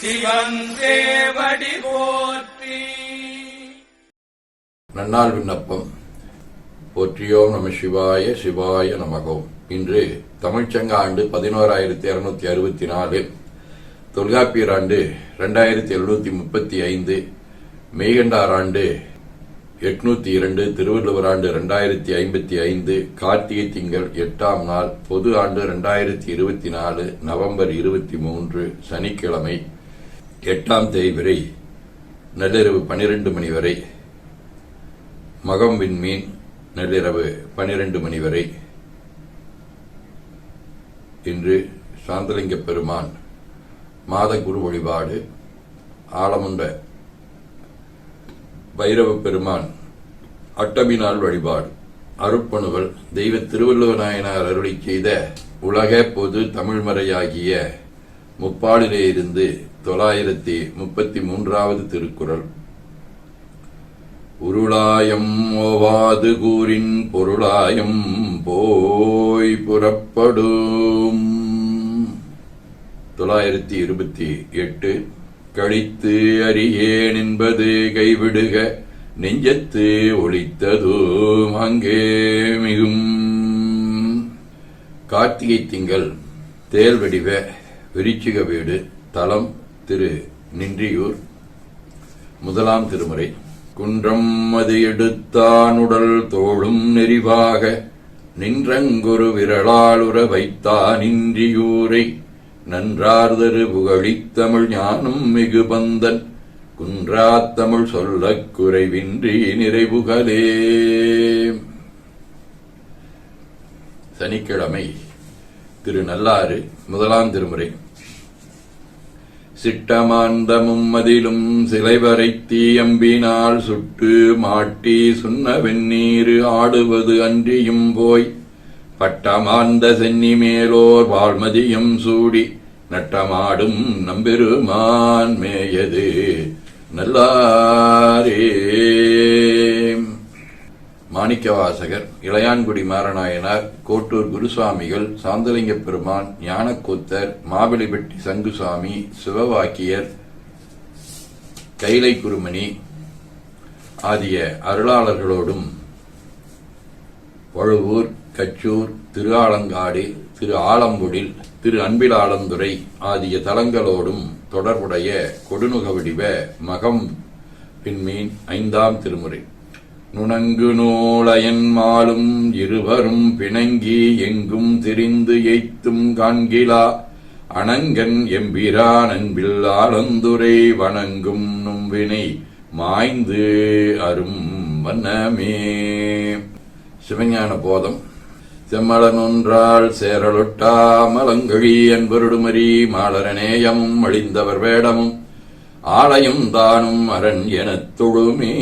சிவன் போற்றி. நன்னால் விண்ணப்பம். போற்றியோம் நம சிவாய சிவாய நமகோம் இன்று தமிழ்ச்சங்க ஆண்டு பதினோராயிரத்தி இருநூத்தி அறுபத்தி நாலு. தொல்காப்பியர் ஆண்டு ரெண்டாயிரத்தி எழுநூத்தி முப்பத்தி ஐந்து. மெய்கண்டார் ஆண்டு எட்நூத்தி இரண்டு. திருவள்ளுவர் ஆண்டு ரெண்டாயிரத்தி ஐம்பத்தி ஐந்து. கார்த்திகை திங்கள் எட்டாம் நாள். பொது ஆண்டு ரெண்டாயிரத்தி இருபத்தி நாலு. நவம்பர் இருபத்தி மூன்று. சனிக்கிழமை. எட்டாம் தேதி வரை நள்ளிரவு பனிரெண்டு மணி வரை மகம் விண்மீன் நள்ளிரவு பனிரெண்டு மணி வரை. இன்று சாந்தலிங்க பெருமான் மாத குரு வழிபாடு ஆலமுண்ட பைரவ பெருமான் அட்டமி நாள் வழிபாடு. அருப்பணுவல் தெய்வ திருவள்ளுவ நாயனார் அருளி செய்த உலக பொது தமிழ்மறையாகிய முப்பாடிலே இருந்து தொள்ளாயிரத்தி முப்பத்தி மூன்றாவது திருக்குறள். உருளாயம் ஓவாது கூறின் பொருளாயம் போய் புறப்படும். தொள்ளாயிரத்தி இருபத்தி எட்டு. கழித்து அறியேன் என்பது கைவிடுக. நெஞ்சத்து ஒழித்ததும் அங்கே மிகும். கார்த்திகை திங்கள் தேல் வடிவ விருச்சிக வீடு தலம் திரு நின்றியூர். முதலாம் திருமுறை. குன்றம் அது எடுத்தானுடல் தோளும் நெறிவாக நின்றங்கொரு உற வைத்தான் இன்றியூரை நன்றார்தரு புகழித் தமிழ் ஞானம் மிகு பந்தன் குன்றாத் தமிழ் சொல்லக் குறைவின்றி நிறைவுகளே. சனிக்கிழமை திரு நல்லாறு முதலாம் திருமுறை. சிட்டமாந்தமும் மதிலும் சிலைவரை தீயம்பினால் சுட்டு மாட்டி சுண்ண வெந்நீரு ஆடுவது அன்றியும் போய் பட்டமாந்த சென்னி மேலோர் வாழ்மதியம் சூடி நட்டமாடும் நம்பெருமான் மேயது. நல்லாரே மாணிக்கவாசகர் இளையான்குடி மாரநாயனார் கோட்டூர் குருசுவாமிகள் சாந்தலிங்க பெருமான் ஞானக்கூத்தர் மாபிளிபெட்டி சங்குசாமி சிவவாக்கியர் கைலை குருமணி ஆகிய அருளாளர்களோடும் வழுவூர் கச்சூர் திரு ஆலங்காடு திரு ஆலம்புடில் திரு அன்பிலாளந்துறை ஆகிய தலங்களோடும் தொடர்புடைய கொடுநுக வடிவ மகம் பின்மீன் ஐந்தாம் திருமுறை. நுணங்கு நூலயன் மாலும் இருவரும் பிணங்கி எங்கும் திரிந்து எய்த்தும் காண்கிலா. அணங்கன் எம்பிரான் அன்பில் ஆலந்துரை வணங்கும் நும்பினை மாய்ந்து அரும் வண்ணமே. சிவஞான போதம் செம்மலனொன்றால் சேரலொட்டா மலங்கழி என்பருடுமரி மாலரநேயமும் அழிந்தவர் வேடமும் ஆலயம் தானும் அரண் எனத் தொழுமே.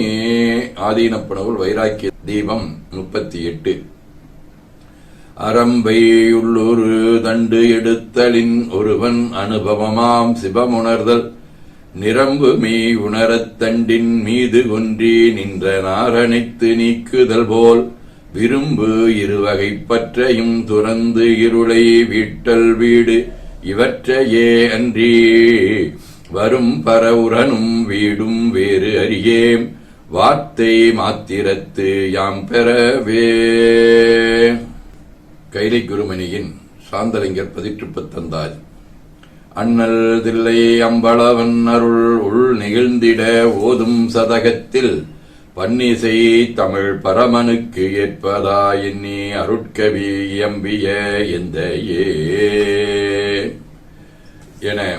ஆதீனப்பனவுள் வைராக்கிய தீபம் முப்பத்தி எட்டு அரம்பை உள்ளொரு தண்டு எடுத்தலின் ஒருவன் அனுபவமாம் சிவமுணர்தல். நிரம்பு மீ உணரத் தண்டின் மீது ஒன்றி நின்ற நாரணித்து நீக்குதல் போல். விரும்பு இருவகை பற்றையும் துறந்து இருளை வீட்டல் வீடு இவற்றையே அன்றி. வரும் பரவுரனும் வீடும் வேறு அறியேம் வார்த்தை மாத்திரத்து யாம் பெறவே. கைலை குருமணியின் சாந்தலிங்கர் பதிற்றுப்பத்தந்தாய். அண்ணல் தில்லை அம்பளவன் அருள் உள் நெகிழ்ந்திட ஓதும் சதகத்தில் பன்னிசை தமிழ் பரமனுக்கு ஏற்பதா எண்ணி அருட்கவி எம்பிய எந்த ஏ. என